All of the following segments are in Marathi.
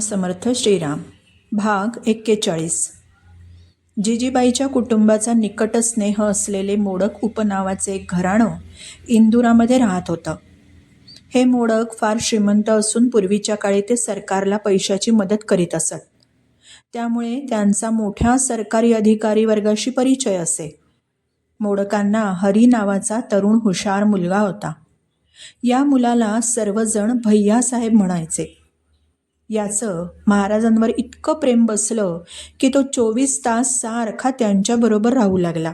समर्थ श्रीराम. भाग एक्केचाळीस. जिजीबाईच्या कुटुंबाचा निकट स्नेह असलेले मोडक उपनावाचे एक घराणं इंदुरामध्ये राहत होतं. हे मोडक फार श्रीमंत असून पूर्वीच्या काळी ते सरकारला पैशाची मदत करीत असत. त्यामुळे त्यांचा मोठ्या सरकारी अधिकारी वर्गाशी परिचय असे. मोडकांना हरी नावाचा तरुण हुशार मुलगा होता. या मुलाला सर्वजण भैयासाहेब म्हणायचे. याचं महाराजांवर इतकं प्रेम बसलं की तो चोवीस तास सारखा त्यांच्याबरोबर राहू लागला.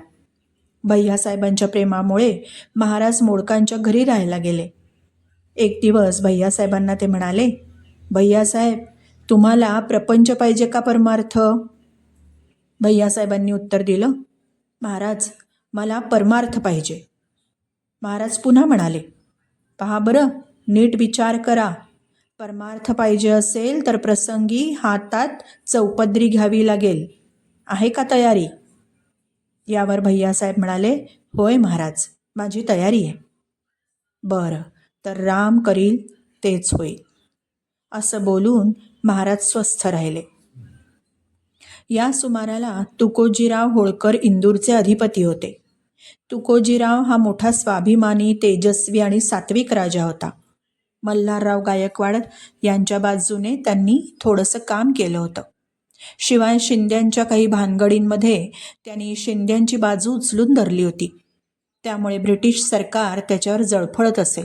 भैयासाहेबांच्या प्रेमामुळे महाराज मोडकांच्या घरी राहायला गेले. एक दिवस भैयासाहेबांना ते म्हणाले भैयासाहेब तुम्हाला प्रपंच पाहिजे का परमार्थ? भैयासाहेबांनी उत्तर दिलं महाराज मला परमार्थ पाहिजे. महाराज पुन्हा म्हणाले पहा बरं नीट विचार करा. परमार्थ पाहिजे असेल तर प्रसंगी हातात चौपदरी घ्यावी लागेल. आहे का तयारी? यावर भैयासाहेब म्हणाले होय महाराज माझी तयारी आहे. बरं तर राम करील तेच होईल. असं बोलून महाराज स्वस्थ राहिले. या सुमाराला तुकोजीराव होळकर इंदूरचे अधिपती होते. तुकोजीराव हा मोठा स्वाभिमानी तेजस्वी आणि सात्विक राजा होता. मल्हारराव गायकवाड यांच्या बाजूने त्यांनी थोडंसं काम केलं होतं. शिवाय शिंद्यांच्या काही भानगडींमध्ये त्यांनी शिंद्यांची बाजू उचलून धरली होती. त्यामुळे ब्रिटिश सरकार त्याच्यावर जळफळत असे.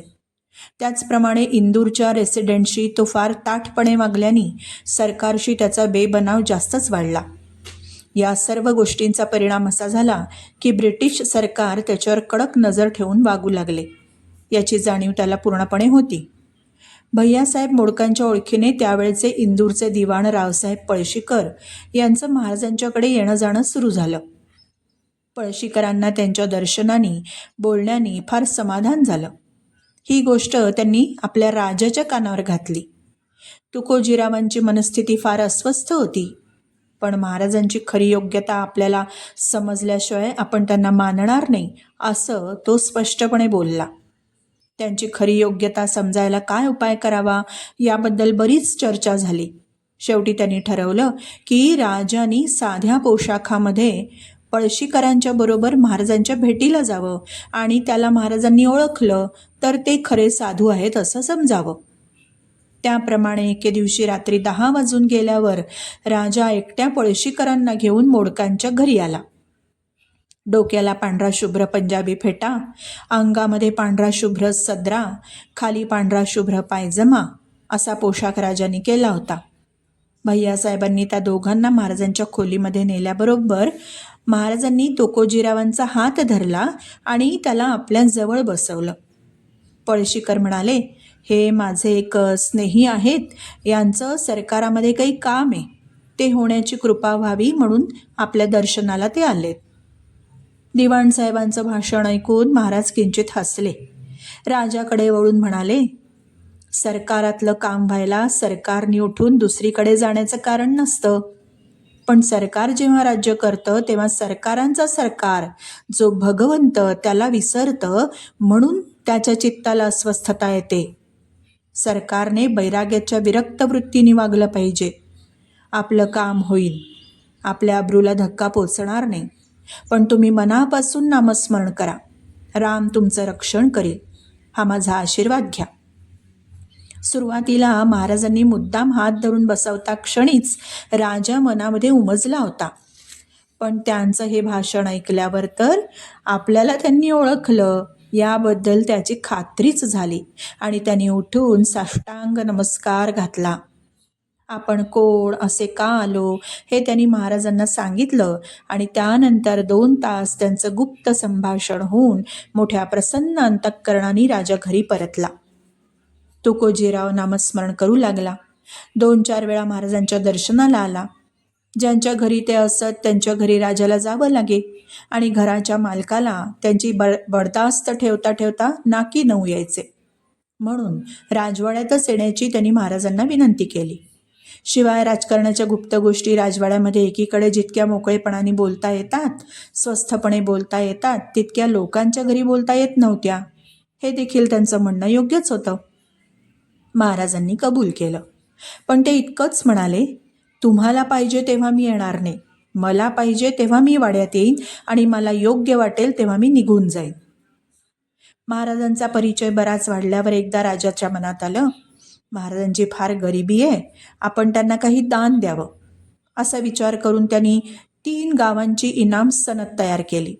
त्याचप्रमाणे इंदूरच्या रेसिडेंटशी तो फार ताठपणे वागल्याने सरकारशी त्याचा बेबनाव जास्तच वाढला. या सर्व गोष्टींचा परिणाम असा झाला की ब्रिटिश सरकार त्याच्यावर कडक नजर ठेवून वागू लागले. याची जाणीव त्याला पूर्णपणे होती. भैयासाहेब मोडकांच्या ओळखीने त्यावेळचे इंदूरचे दिवाण रावसाहेब पळशीकर यांचं महाराजांच्याकडे येणं जाणं सुरू झालं. पळशीकरांना त्यांच्या दर्शनाने बोलण्याने फार समाधान झालं. ही गोष्ट त्यांनी आपल्या राजाच्या कानावर घातली. तुकोजीरावांची मनस्थिती फार अस्वस्थ होती. पण महाराजांची खरी योग्यता आपल्याला समजल्याशिवाय आपण त्यांना मानणार नाही असं तो स्पष्टपणे बोलला. त्यांची खरी योग्यता समजायला काय उपाय करावा याबद्दल बरीच चर्चा झाली. शेवटी त्यांनी ठरवलं की राजांनी साध्या पोशाखामध्ये पळशीकरांच्या बरोबर महाराजांच्या भेटीला जावं आणि त्याला महाराजांनी ओळखलं तर ते खरे साधू आहेत असं समजावं. त्याप्रमाणे एके दिवशी रात्री दहा वाजून गेल्यावर राजा एकट्या पळशीकरांना घेऊन मोडकांच्या घरी आला. डोक्याला पांढरा शुभ्र पंजाबी फेटा अंगामध्ये पांढरा शुभ्र सदरा खाली पांढरा शुभ्र पायजमा असा पोशाख राजांनी केला होता. भैयासाहेबांनी त्या दोघांना महाराजांच्या खोलीमध्ये नेल्याबरोबर महाराजांनी तोकोजीरावांचा हात धरला आणि त्याला आपल्या जवळ बसवलं. पळशीकर म्हणाले हे माझे एक स्नेही आहेत यांचं सरकारामध्ये काही काम आहे. ते होण्याची कृपा व्हावी म्हणून आपल्या दर्शनाला ते आलेत. दिवाणसाहेबांचं भाषण ऐकून महाराज किंचित हसले. राजाकडे वळून म्हणाले सरकारातलं काम व्हायला सरकारने उठून दुसरीकडे जाण्याचं कारण नसतं. पण सरकार जेव्हा राज्य करतं तेव्हा सरकारांचा सरकार. जो भगवंत त्याला विसरतं म्हणून त्याच्या चित्ताला अस्वस्थता येते. सरकारने बैराग्याच्या विरक्त वृत्तीने वागलं पाहिजे. आपलं काम होईल. आपल्या अब्रूला धक्का पोचणार नाही. पण तुम्ही मनापासून नामस्मरण करा. राम तुमचं रक्षण करेल. हा माझा आशीर्वाद घ्या. सुरुवातीला महाराजांनी मुद्दाम हात धरून बसवता क्षणीच राजा मनामध्ये उमजला होता. पण त्यांचं हे भाषण ऐकल्यावर तर आपल्याला त्यांनी ओळखलं. याबद्दल त्याची खात्रीच झाली आणि त्यांनी उठून साष्टांग नमस्कार घातला. आपण कोण असे का आलो? हे त्यांनी महाराजांना सांगितलं आणि त्यानंतर दोन तास त्यांचं गुप्त संभाषण होऊन मोठ्या प्रसन्न अंतःकरणाने राजा घरी परतला. तुकोजीराव नामस्मरण करू लागला. दोन चार वेळा महाराजांच्या दर्शनाला आला. ज्यांच्या घरी ते असत त्यांच्या घरी राजाला जावं लागे आणि घराच्या मालकाला त्यांची बड बडदास्त ठेवता ठेवता नाकी नऊ यायचे. म्हणून राजवाड्यातच येण्याची त्यांनी महाराजांना विनंती केली. शिवाय राजकारणाच्या गुप्त गोष्टी राजवाड्यामध्ये एकीकडे जितक्या मोकळेपणाने बोलता येतात स्वस्थपणे बोलता येतात तितक्या लोकांच्या घरी बोलता येत नव्हत्या. हे देखील त्यांचं म्हणणं योग्यच होतं. महाराजांनी कबूल केलं. पण ते इतकंच म्हणाले तुम्हाला पाहिजे तेव्हा मी येणार नाही. मला पाहिजे तेव्हा मी वाड्यात येईन आणि मला योग्य वाटेल तेव्हा मी निघून जाईन. महाराजांचा परिचय बराच वाढल्यावर एकदा राजाच्या मनात आलं महाराजांची फार गरिबी आहे. आपण त्यांना काही दान द्यावं. असा विचार करून त्यांनी तीन गावांची इनाम सनद तयार केली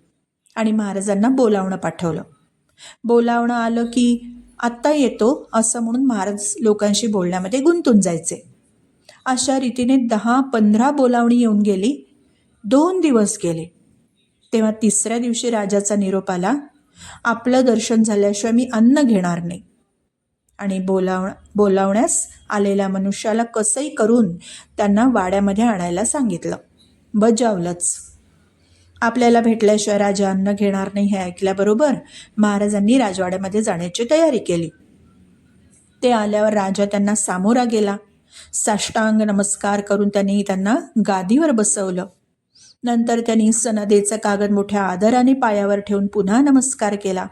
आणि महाराजांना बोलावणं पाठवलं. बोलावणं आलं की आत्ता येतो असं म्हणून महाराज लोकांशी बोलण्यामध्ये गुंतून जायचे. अशा रीतीने दहा पंधरा बोलावणी येऊन गेली. दोन दिवस गेले. तेव्हा तिसऱ्या दिवशी राजाचा निरोप आला. आपलं दर्शन झाल्याशिवाय मी अन्न घेणार नाही. आणि बोलाव बोलावण्यास आलेल्या मनुष्याला कसंही करून त्यांना वाड्यामध्ये आणायला सांगितलं. बजावलंच. आपल्याला भेटल्याशिवाय राजा अन्न घेणार नाही हे ऐकल्याबरोबर महाराजांनी राजवाड्यामध्ये जाण्याची तयारी केली. ते आल्यावर राजा त्यांना सामोरा गेला. साष्टांग नमस्कार करून त्यांनी त्यांना गादीवर बसवलं. नंतर त्यांनी सनदेचं कागद मोठ्या आदराने पायावर ठेवून पुन्हा नमस्कार केला.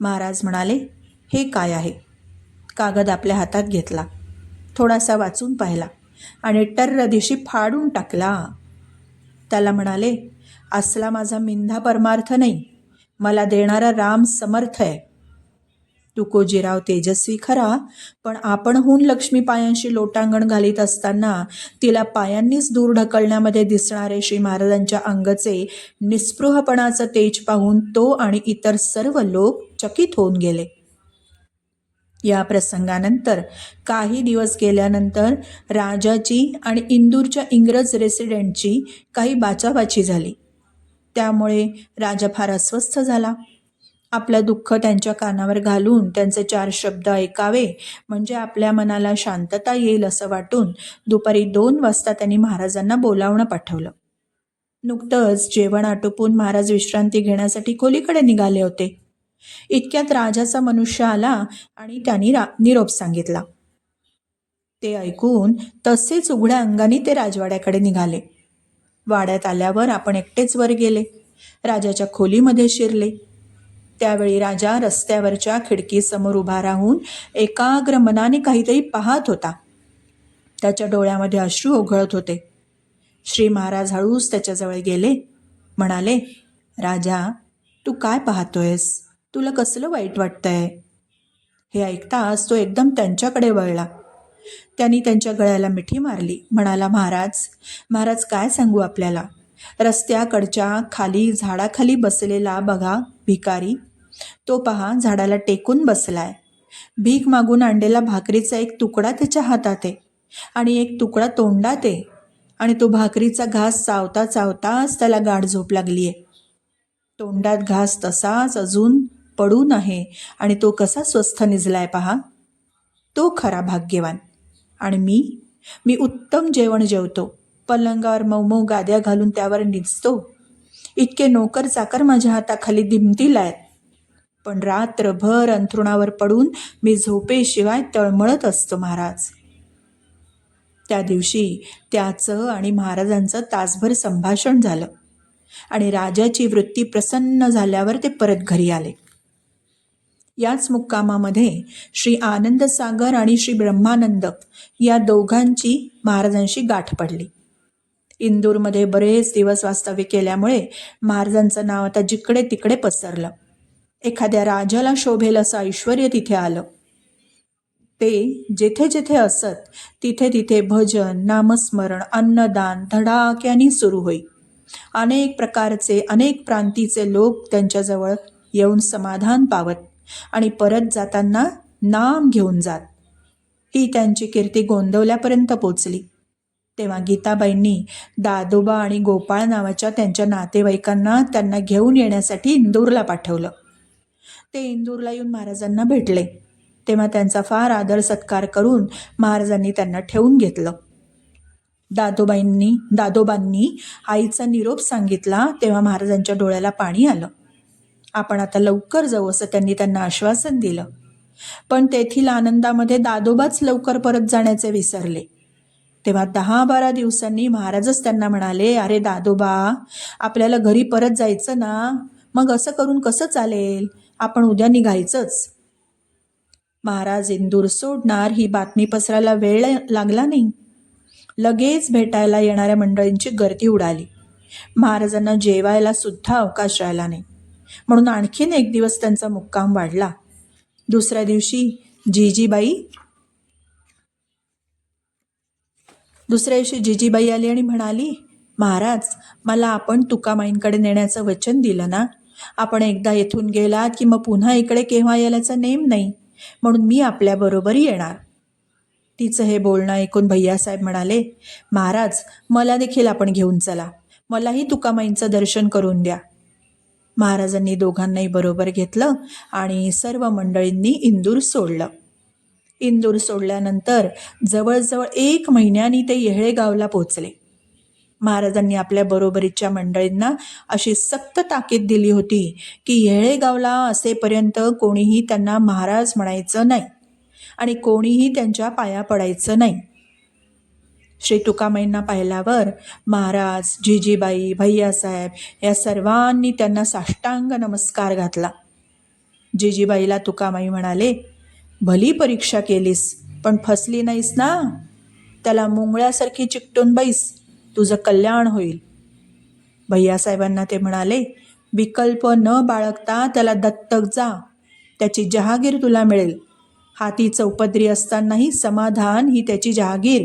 महाराज म्हणाले हे काय आहे? कागद आपल्या हातात घेतला. थोडासा वाचून पाहिला आणि टर्र दिशी फाडून टाकला. त्याला म्हणाले असला माझा मिंधा परमार्थ नाही. मला देणारा राम समर्थ आहे. तुकोजीराव तेजस्वी खरा पण आपणहून लक्ष्मी पायांशी लोटांगण घालीत असताना तिला पायांनीच दूर ढकलण्यामध्ये दिसणारे श्री महाराजांच्या अंगचे निस्पृहपणाचं तेज पाहून तो आणि इतर सर्व लोक चकित होऊन गेले. या प्रसंगानंतर. काही दिवस गेल्यानंतर राजाची आणि इंदूरच्या इंग्रज रेसिडेंटची काही बाचाबाची झाली. त्यामुळे राजा फार अस्वस्थ झाला. आपलं दुःख त्यांच्या कानावर घालून त्यांचे चार शब्द ऐकावे म्हणजे आपल्या मनाला शांतता येईल असं वाटून दुपारी दोन वाजता त्यांनी महाराजांना बोलावणं पाठवलं. नुकतंच जेवण आटोपून महाराज विश्रांती घेण्यासाठी खोलीकडे निघाले होते. इतक्यात राजाचा मनुष्य आला आणि त्यांनी रा निरोप सांगितला. ते ऐकून तसेच उघड्या अंगाने ते राजवाड्याकडे निघाले. वाड्यात आल्यावर आपण एकटेच वर गेले. राजाच्या खोलीमध्ये शिरले. त्यावेळी राजा रस्त्यावरच्या खिडकीसमोर उभा राहून एकाग्र मनाने काहीतरी पाहत होता. त्याच्या डोळ्यामध्ये अश्रू ओघळत होते. श्री महाराज हळूच त्याच्याजवळ गेले. म्हणाले राजा तू काय पाहतोयस? तुला कसलं वाईट वाटतंय? हे ऐकताच तो एकदम त्यांच्याकडे वळला. त्यांनी त्यांच्या गळ्याला मिठी मारली. म्हणाला महाराज महाराज काय सांगू आपल्याला? रस्त्याकडच्या खाली झाडाखाली बसलेला बघा भिकारी. तो पहा झाडाला टेकून बसलाय. भीक मागून आणलेला भाकरीचा एक तुकडा त्याच्या हातात आहे आणि एक तुकडा तोंडात आहे आणि तो भाकरीचा घास चावता चावताच त्याला गाढ झोप लागली आहे तोंडात घास तसाच अजून पडून आहे आणि तो कसा स्वस्थ निजलाय पहा. तो खरा भाग्यवान. आणि मी मी उत्तम जेवण जेवतो. पलंगावर मऊ गाद्या घालून त्यावर निजतो. इतके नोकर चाकर माझ्या हाताखाली दिमतील आहेत पण रात्रभर अंथरुणावर पडून मी झोपेशिवाय तळमळत असतो महाराज. त्या दिवशी त्याचं आणि महाराजांचं तासभर संभाषण झालं. आणि राजाची वृत्ती प्रसन्न झाल्यावर ते परत घरी आले. याच मुक्कामामध्ये श्री आनंद सागर आणि श्री ब्रह्मानंद या दोघांची महाराजांशी गाठ पडली. इंदूरमध्ये बरेच दिवस वास्तव्य केल्यामुळे महाराजांचं नाव आता जिकडे तिकडे पसरलं. एखाद्या राजाला शोभेल असं ऐश्वर तिथे आलं. ते जेथे जेथे असत तिथे तिथे भजन नामस्मरण अन्नदान धडाक्यानी सुरू होई. अनेक प्रकारचे अनेक प्रांतीचे लोक त्यांच्याजवळ येऊन समाधान पावत आणि परत जाताना नाम घेऊन जात. ही त्यांची कीर्ती गोंदवल्यापर्यंत पोचली. तेव्हा गीताबाईंनी दादोबा आणि गोपाळ नावाच्या त्यांच्या नातेवाईकांना त्यांना घेऊन येण्यासाठी इंदूरला पाठवलं. ते इंदूरला येऊन महाराजांना भेटले. तेव्हा त्यांचा फार आदर सत्कार करून महाराजांनी त्यांना ठेवून घेतलं. दादोबाईंनी दादोबांनी आईचा निरोप सांगितला तेव्हा महाराजांच्या डोळ्याला पाणी आलं. आपण आता लवकर जाऊ असं त्यांनी त्यांना आश्वासन दिलं. पण तेथील आनंदामध्ये दादोबाच लवकर परत जाण्याचे विसरले. तेव्हा दहा बारा दिवसांनी महाराजच त्यांना म्हणाले अरे दादोबा आपल्याला घरी परत जायचं ना? मग असं करून कसं चालेल? आपण उद्या निघायचंच. महाराज इंदूर सोडणार ही बातमी पसरायला वेळ लागला नाही. लगेच भेटायला येणाऱ्या मंडळींची गर्दी उडाली. महाराजांना जेवायला सुद्धा अवकाश राहिला नाही. म्हणून आणखीन एक दिवस त्यांचा मुक्काम वाढला. दुसऱ्या दिवशी जिजीबाई दुसऱ्या दिवशी जिजीबाई आली आणि म्हणाली महाराज मला आपण तुकामाईंकडे नेण्याचं वचन दिलं ना? आपण एकदा येथून गेलात की मग पुन्हा इकडे केव्हा यायचा नेम नाही. म्हणून मी आपल्याबरोबर येणार. तिचं हे बोलणं ऐकून भैयासाहेब म्हणाले महाराज मला देखील आपण घेऊन चला. मलाही तुकामाईंचं दर्शन करून द्या. महाराजांनी दोघांनाही बरोबर घेतलं आणि सर्व मंडळींनी इंदूर सोडलं. इंदूर सोडल्यानंतर जवळजवळ एक महिन्यानी ते येहळेगावला पोचले. महाराजांनी आपल्या बरोबरीच्या मंडळींना अशी सक्त ताकीद दिली होती की येळेगावला असेपर्यंत कोणीही त्यांना महाराज म्हणायचं नाही आणि कोणीही त्यांच्या पाया पडायचं नाही. श्री तुकामाईंना पाहिल्यावर महाराज जिजीबाई भैयासाहेब या सर्वांनी त्यांना साष्टांग नमस्कार घातला. जिजीबाईला तुकामाई म्हणाले भली परीक्षा केलीस पण फसली नाहीस ना? त्याला मुंगळ्यासारखी चिकटून बैस तुझं कल्याण होईल. भैयासाहेबांना ते म्हणाले विकल्प न बाळगता त्याला दत्तक जा त्याची जहागीर तुला मिळेल. हाती चौपदरी असतानाही समाधान ही त्याची जहागीर.